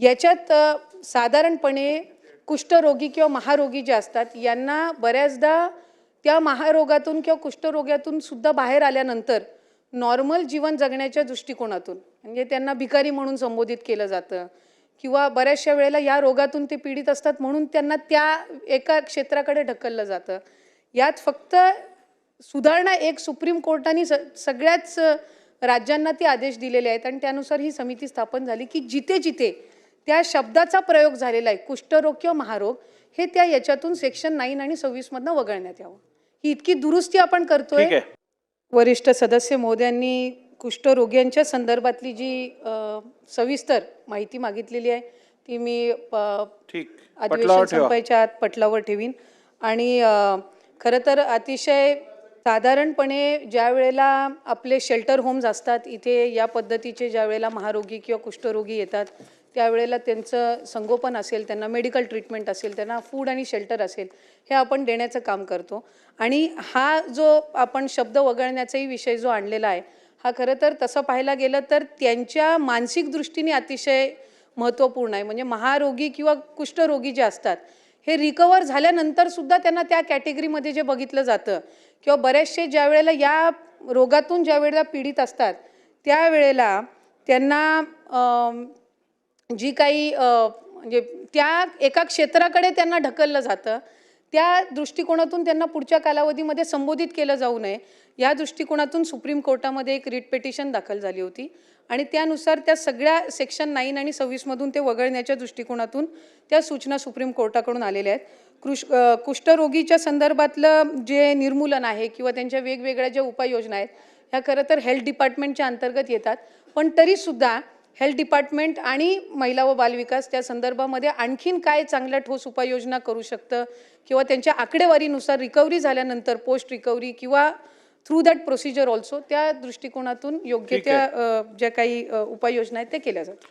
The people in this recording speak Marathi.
याच्यात साधारणपणे कुष्ठरोगी किंवा महारोगी जे असतात यांना बऱ्याचदा त्या महारोगातून किंवा कुष्ठरोगातून सुद्धा बाहेर आल्यानंतर नॉर्मल जीवन जगण्याच्या दृष्टिकोनातून म्हणजे त्यांना भिकारी म्हणून संबोधित केलं जातं किंवा बऱ्याचशा वेळेला या रोगातून ते पीडित असतात म्हणून त्यांना त्या एका क्षेत्राकडे ढकललं जातं. यात फक्त सुधारणा एक सुप्रीम कोर्टाने स सगळ्याच राज्यांना ते आदेश दिलेले आहेत आणि त्यानुसार ही समिती स्थापन झाली की जिथे जिथे त्या शब्दाचा प्रयोग झालेला आहे. कुष्ठरोग किंवा महारोग हे त्या याच्यातून सेक्शन नाईन आणि सव्वीसमधनं वगळण्यात यावं. ही इतकी दुरुस्ती आपण करतोय. वरिष्ठ सदस्य महोदयांनी कुष्ठरोग्यांच्या संदर्भातली जी सविस्तर माहिती मागितलेली आहे ती मी अधिवेशन संपायच्या आत पटलावर ठेवीन. आणि खरं तर अतिशय साधारणपणे ज्या वेळेला आपले शेल्टर होम्स असतात इथे या पद्धतीचे ज्या वेळेला महारोगी किंवा कुष्ठरोगी येतात त्यावेळेला त्यांचं संगोपन असेल त्यांना मेडिकल ट्रीटमेंट असेल त्यांना फूड आणि शेल्टर असेल हे आपण देण्याचं काम करतो. आणि हा जो आपण शब्द वगळण्याचाही विषय जो आणलेला आहे हा खरं तर तसं पाहायला गेलं तर त्यांच्या मानसिक दृष्टीने अतिशय महत्त्वपूर्ण आहे. म्हणजे महारोगी किंवा कुष्ठरोगी जे असतात हे रिकवर झाल्यानंतर सुद्धा त्यांना त्या कॅटेगरीमध्ये जे बघितलं जातं किंवा बरेचसे ज्या वेळेला या रोगातून ज्या वेळेला पीडित असतात त्यावेळेला त्यांना जी काही म्हणजे त्या एका क्षेत्राकडे त्यांना ढकललं जातं त्या दृष्टिकोनातून त्यांना पुढच्या कालावधीमध्ये संबोधित केलं जाऊ नये. या दृष्टिकोनातून सुप्रीम कोर्टामध्ये एक रिट पिटिशन दाखल झाली होती आणि त्यानुसार त्या सगळ्या सेक्शन नाईन आणि सव्वीसमधून ते वगळण्याच्या दृष्टिकोनातून त्या सूचना सुप्रीम कोर्टाकडून आलेल्या आहेत. कृष कुष्ठरोगीच्या संदर्भातलं जे निर्मूलन आहे किंवा त्यांच्या वेगवेगळ्या ज्या उपाययोजना आहेत ह्या खरं तर हेल्थ डिपार्टमेंटच्या अंतर्गत येतात. पण तरीसुद्धा हेल्थ डिपार्टमेंट आणि महिला व बालविकास त्या संदर्भामध्ये आणखीन काय चांगल्या ठोस उपाययोजना करू शकतं? किंवा त्यांच्या आकडेवारीनुसार रिकव्हरी झाल्यानंतर पोस्ट रिकव्हरी किंवा थ्रू दॅट प्रोसिजर ऑल्सो त्या दृष्टिकोनातून योग्य त्या ज्या काही उपाययोजना आहेत त्या केल्या जातात.